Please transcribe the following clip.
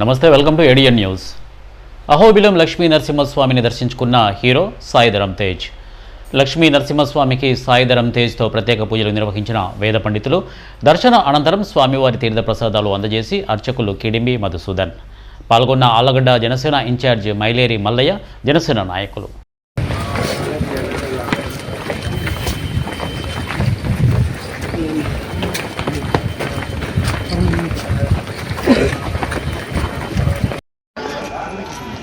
నమస్తే welcome to ఏడియన్ news Ahobilam Lakshmi నరసింహస్వామిని దర్శించుకున్న హీరో సాయిధరం తేజ్. లక్ష్మీ నరసింహస్వామికి సాయిధరం తేజ్తో ప్రత్యేక పూజలు నిర్వహించిన వేద పండితులు దర్శన అనంతరం స్వామివారి తీర్థ ప్రసాదాలు అందజేసి అర్చకులు కిడింబి మధుసూదన్. పాల్గొన్న ఆలగడ్డ జనసేన ఇన్ఛార్జ్ మైలేరి మల్లయ్య జనసేన నాయకులు.